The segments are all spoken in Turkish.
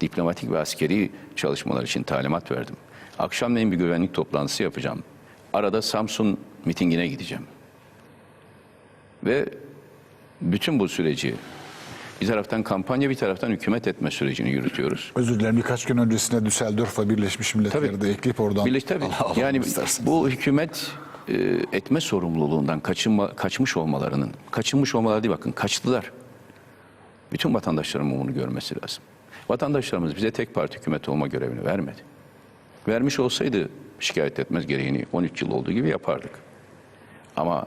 diplomatik ve askeri çalışmalar için talimat verdim. Akşamleyin bir güvenlik toplantısı yapacağım. Arada Samsun mitingine gideceğim. Ve bütün bu süreci bir taraftan kampanya bir taraftan hükümet etme sürecini yürütüyoruz. Özür dilerim birkaç gün öncesinde Düsseldorf'a Birleşmiş Milletler'de Tabii. ekleyip oradan Birleş tabii. Al- alalım yani isterseniz. bu hükümet e, etme sorumluluğundan kaçınma, kaçmış olmalarının, kaçınmış olmaları değil bakın kaçtılar. Bütün vatandaşlarımın bunu görmesi lazım. Vatandaşlarımız bize tek parti hükümet olma görevini vermedi. Vermiş olsaydı şikayet etmez gereğini 13 yıl olduğu gibi yapardık. Ama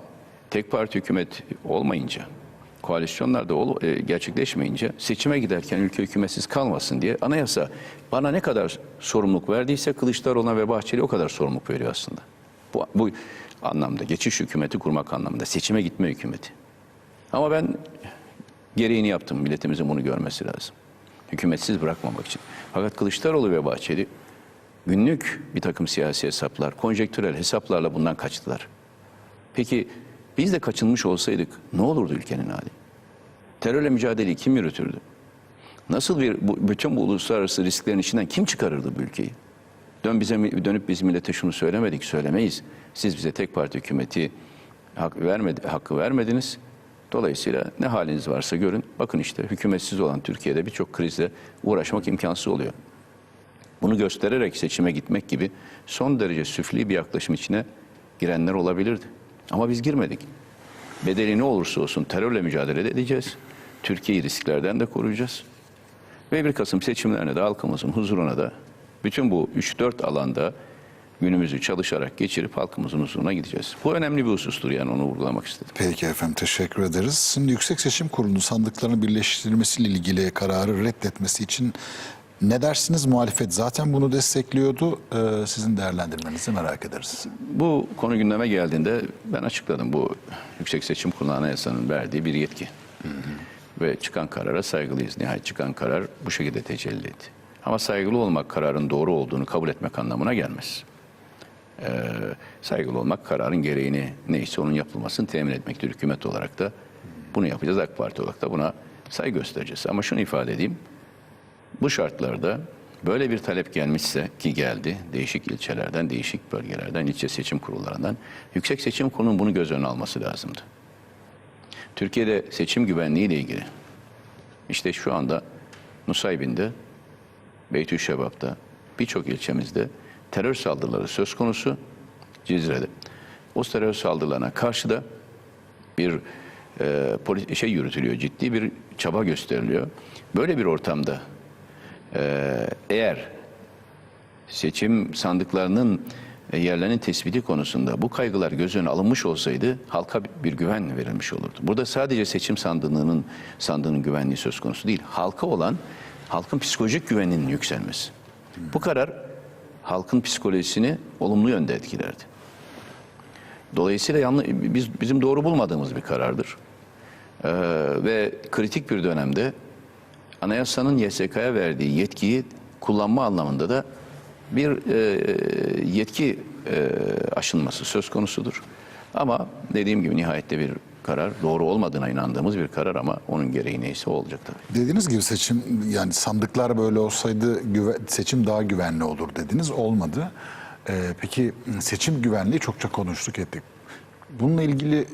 tek parti hükümet olmayınca, koalisyonlar da ol- e, gerçekleşmeyince seçime giderken ülke hükümetsiz kalmasın diye anayasa bana ne kadar sorumluluk verdiyse Kılıçdaroğlu'na ve Bahçeli o kadar sorumluluk veriyor aslında. Bu, bu anlamda geçiş hükümeti kurmak anlamında seçime gitme hükümeti. Ama ben gereğini yaptım. Milletimizin bunu görmesi lazım. Hükümetsiz bırakmamak için. Fakat Kılıçdaroğlu ve Bahçeli günlük bir takım siyasi hesaplar, konjektürel hesaplarla bundan kaçtılar. Peki biz de kaçınmış olsaydık ne olurdu ülkenin hali? Terörle mücadeleyi kim yürütürdü? Nasıl bir bu, bütün bu uluslararası risklerin içinden kim çıkarırdı bu ülkeyi? Dön bize dönüp biz millete şunu söylemedik, söylemeyiz. Siz bize tek parti hükümeti hak vermedi, hakkı vermediniz. Dolayısıyla ne haliniz varsa görün. Bakın işte hükümetsiz olan Türkiye'de birçok krizle uğraşmak imkansız oluyor. Bunu göstererek seçime gitmek gibi son derece süfli bir yaklaşım içine girenler olabilirdi. Ama biz girmedik. Bedeli ne olursa olsun terörle mücadele edeceğiz. Türkiye'yi risklerden de koruyacağız. Ve 1 Kasım seçimlerine de halkımızın huzuruna da bütün bu 3-4 alanda günümüzü çalışarak geçirip halkımızın huzuruna gideceğiz. Bu önemli bir husustur yani onu vurgulamak istedim. Peki efendim teşekkür ederiz. Şimdi Yüksek Seçim Kurulu sandıkların birleştirilmesiyle ilgili kararı reddetmesi için ne dersiniz? Muhalefet zaten bunu destekliyordu. Ee, sizin değerlendirmenizi merak ederiz. Bu konu gündeme geldiğinde ben açıkladım. Bu Yüksek Seçim Kurulu Anayasa'nın verdiği bir yetki. Ve çıkan karara saygılıyız. Nihayet çıkan karar bu şekilde tecelli etti. Ama saygılı olmak kararın doğru olduğunu kabul etmek anlamına gelmez. Ee, saygılı olmak kararın gereğini neyse onun yapılmasını temin etmektir. Hükümet olarak da bunu yapacağız. AK Parti olarak da buna saygı göstereceğiz. Ama şunu ifade edeyim. Bu şartlarda böyle bir talep gelmişse ki geldi değişik ilçelerden, değişik bölgelerden, ilçe seçim kurullarından Yüksek Seçim Kurulu'nun bunu göz önüne alması lazımdı. Türkiye'de seçim güvenliği ile ilgili işte şu anda Nusaybin'de, Beytüşşebap'ta, birçok ilçemizde terör saldırıları söz konusu Cizre'de. O terör saldırılarına karşı da bir e, poli- şey yürütülüyor, ciddi bir çaba gösteriliyor. Böyle bir ortamda e, eğer seçim sandıklarının yerlerinin tespiti konusunda bu kaygılar göz önüne alınmış olsaydı halka bir güven verilmiş olurdu. Burada sadece seçim sandığının sandığının güvenliği söz konusu değil. Halka olan halkın psikolojik güveninin yükselmesi. Bu karar halkın psikolojisini olumlu yönde etkilerdi. Dolayısıyla yanlış, biz bizim doğru bulmadığımız bir karardır. Ee, ve kritik bir dönemde anayasanın YSK'ya verdiği yetkiyi kullanma anlamında da bir e, yetki e, aşınması söz konusudur. Ama dediğim gibi nihayette bir karar doğru olmadığına inandığımız bir karar ama onun gereği neyse olacak tabii. Dediğiniz gibi seçim yani sandıklar böyle olsaydı güve- seçim daha güvenli olur dediniz. Olmadı. Ee, peki seçim güvenliği çokça konuştuk ettik. Bununla ilgili e,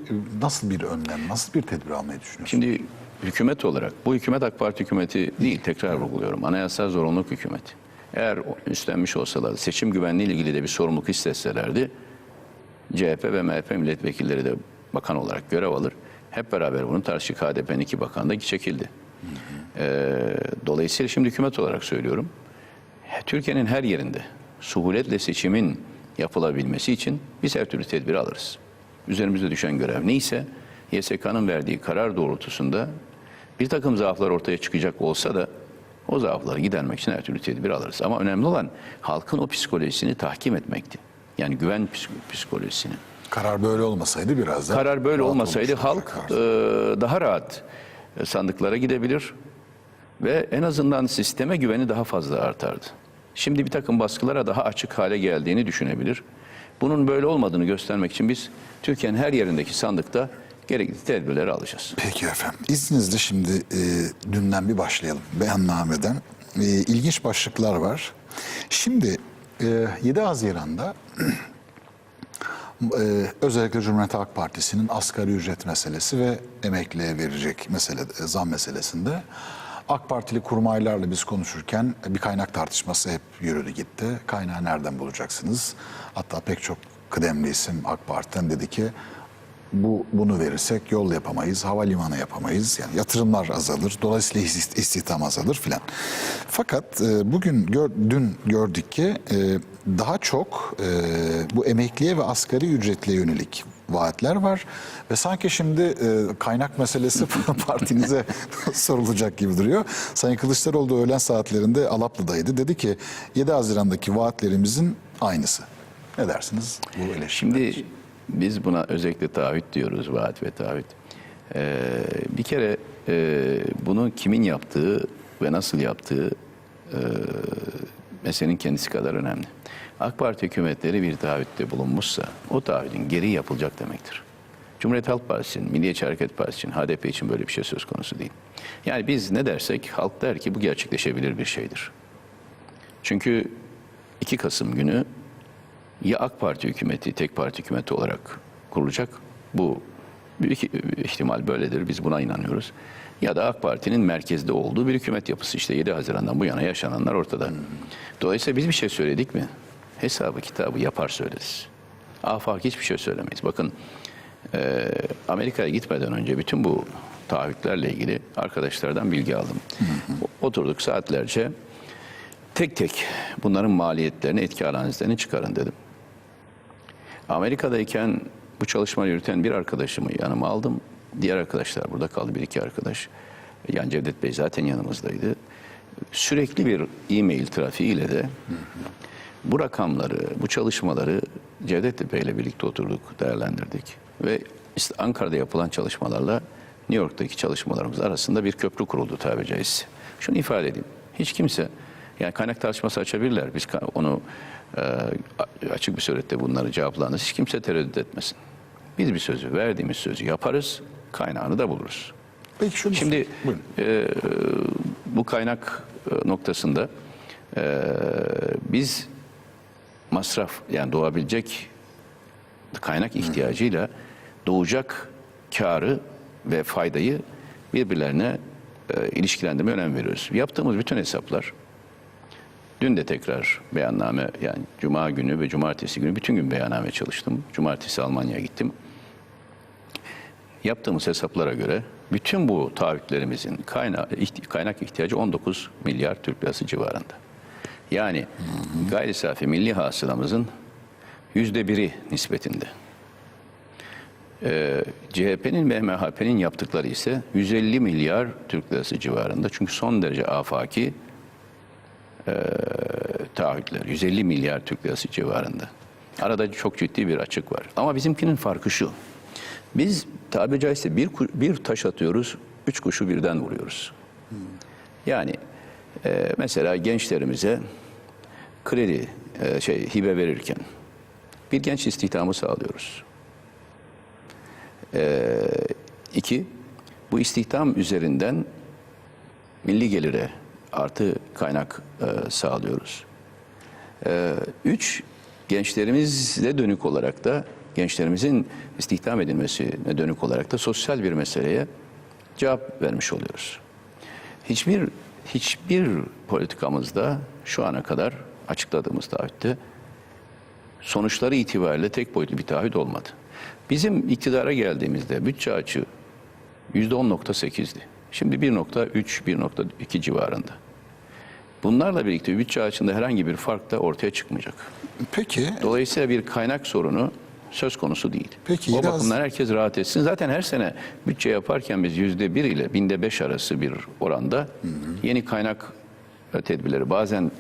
nasıl bir önlem, nasıl bir tedbir almayı düşünüyorsunuz? Şimdi hükümet olarak, bu hükümet AK Parti hükümeti değil, tekrar vurguluyorum. Anayasal zorunluluk hükümeti. Eğer üstlenmiş olsalar, seçim güvenliği ile ilgili de bir sorumluluk hissetselerdi, CHP ve MHP milletvekilleri de bakan olarak görev alır. Hep beraber bunun tartışık KDP'nin iki bakanı da çekildi. Ee, dolayısıyla şimdi hükümet olarak söylüyorum. Türkiye'nin her yerinde suhuletle seçimin yapılabilmesi için biz her türlü tedbir alırız. Üzerimize düşen görev neyse YSK'nın verdiği karar doğrultusunda bir takım zaaflar ortaya çıkacak olsa da o zaafları gidermek için her türlü tedbir alırız. Ama önemli olan halkın o psikolojisini tahkim etmekti. Yani güven psik- psikolojisini. Karar böyle olmasaydı biraz da Karar böyle olmasaydı halk e, daha rahat e, sandıklara gidebilir ve en azından sisteme güveni daha fazla artardı. Şimdi bir takım baskılara daha açık hale geldiğini düşünebilir. Bunun böyle olmadığını göstermek için biz Türkiye'nin her yerindeki sandıkta gerekli tedbirleri alacağız. Peki efendim. İzninizle şimdi e, dünden bir başlayalım. Beyannameden e, ilginç başlıklar var. Şimdi e, 7 Haziran'da e, özellikle Cumhuriyet Halk Partisi'nin asgari ücret meselesi ve emekliye verecek mesele, e, zam meselesinde AK Partili kurmaylarla biz konuşurken bir kaynak tartışması hep yürüdü gitti. Kaynağı nereden bulacaksınız? Hatta pek çok kıdemli isim AK Parti'den dedi ki bu bunu verirsek yol yapamayız, havalimanı yapamayız. Yani yatırımlar azalır, dolayısıyla isti- istihdam azalır filan. Fakat e, bugün gör- dün gördük ki e, daha çok e, bu emekliye ve asgari ücretliye yönelik vaatler var ve sanki şimdi e, kaynak meselesi partinize sorulacak gibi duruyor. Sayın Kılıçdaroğlu da öğlen saatlerinde Alaplı'daydı. Dedi ki 7 Haziran'daki vaatlerimizin aynısı. Ne dersiniz bu eleştiri? Şimdi biz buna özellikle taahhüt diyoruz, vaat ve taahhüt. Ee, bir kere e, bunu kimin yaptığı ve nasıl yaptığı e, meselenin kendisi kadar önemli. AK Parti hükümetleri bir taahhütte bulunmuşsa o taahhüdün geri yapılacak demektir. Cumhuriyet Halk Partisi'nin, Milliyetçi Hareket Partisi'nin, HDP için böyle bir şey söz konusu değil. Yani biz ne dersek halk der ki bu gerçekleşebilir bir şeydir. Çünkü 2 Kasım günü ya AK Parti hükümeti tek parti hükümeti olarak kurulacak. Bu büyük ihtimal böyledir. Biz buna inanıyoruz. Ya da AK Parti'nin merkezde olduğu bir hükümet yapısı işte 7 Haziran'dan bu yana yaşananlar ortada. Dolayısıyla biz bir şey söyledik mi? Hesabı kitabı yapar söyleriz. Afak hiçbir şey söylemeyiz. Bakın eee, Amerika'ya gitmeden önce bütün bu taahhütlerle ilgili arkadaşlardan bilgi aldım. Oturduk saatlerce tek tek bunların maliyetlerini, etki analizlerini çıkarın dedim. Amerika'dayken bu çalışmayı yürüten bir arkadaşımı yanıma aldım. Diğer arkadaşlar burada kaldı bir iki arkadaş. Yani Cevdet Bey zaten yanımızdaydı. Sürekli bir e-mail trafiğiyle de bu rakamları, bu çalışmaları Cevdet Bey ile birlikte oturduk, değerlendirdik. Ve işte Ankara'da yapılan çalışmalarla New York'taki çalışmalarımız arasında bir köprü kuruldu tabiri caizse. Şunu ifade edeyim. Hiç kimse yani kaynak tartışması açabilirler. Biz onu e, açık bir surette bunları cevaplarız. Hiç kimse tereddüt etmesin. Biz bir sözü, verdiğimiz sözü yaparız, kaynağını da buluruz. Peki şunu Şimdi Buyurun. e, bu kaynak e, noktasında e, biz masraf yani doğabilecek kaynak ihtiyacıyla doğacak karı ve faydayı birbirlerine e, ilişkilendirmeye önem veriyoruz. Yaptığımız bütün hesaplar dün de tekrar beyanname yani cuma günü ve cumartesi günü bütün gün beyanname çalıştım. Cumartesi Almanya'ya gittim. Yaptığımız hesaplara göre bütün bu taahhütlerimizin kayna, kaynak ihtiyacı 19 milyar Türk lirası civarında. Yani gayri safi milli hasılamızın yüzde biri nispetinde. Ee, CHP'nin ve MHP'nin yaptıkları ise 150 milyar Türk lirası civarında. Çünkü son derece afaki e, taahhütler. 150 milyar Türk lirası civarında. Arada çok ciddi bir açık var. Ama bizimkinin farkı şu. Biz tabiri caizse bir, bir taş atıyoruz, üç kuşu birden vuruyoruz. Yani e, mesela gençlerimize kredi e, şey hibe verirken bir genç istihdamı sağlıyoruz. E, iki, bu istihdam üzerinden milli gelire artı kaynak e, sağlıyoruz. E, üç, gençlerimize dönük olarak da gençlerimizin istihdam edilmesine dönük olarak da sosyal bir meseleye cevap vermiş oluyoruz. Hiçbir hiçbir politikamızda şu ana kadar açıkladığımız taahhütte sonuçları itibariyle tek boyutlu bir taahhüt olmadı. Bizim iktidara geldiğimizde bütçe açığı %10.8'di. Şimdi 1.3, 1.2 civarında. Bunlarla birlikte bütçe açığında herhangi bir fark da ortaya çıkmayacak. Peki Dolayısıyla bir kaynak sorunu söz konusu değil. Peki, o bakımdan az- herkes rahat etsin. Zaten her sene bütçe yaparken biz yüzde bir ile binde beş arası bir oranda yeni kaynak tedbirleri bazen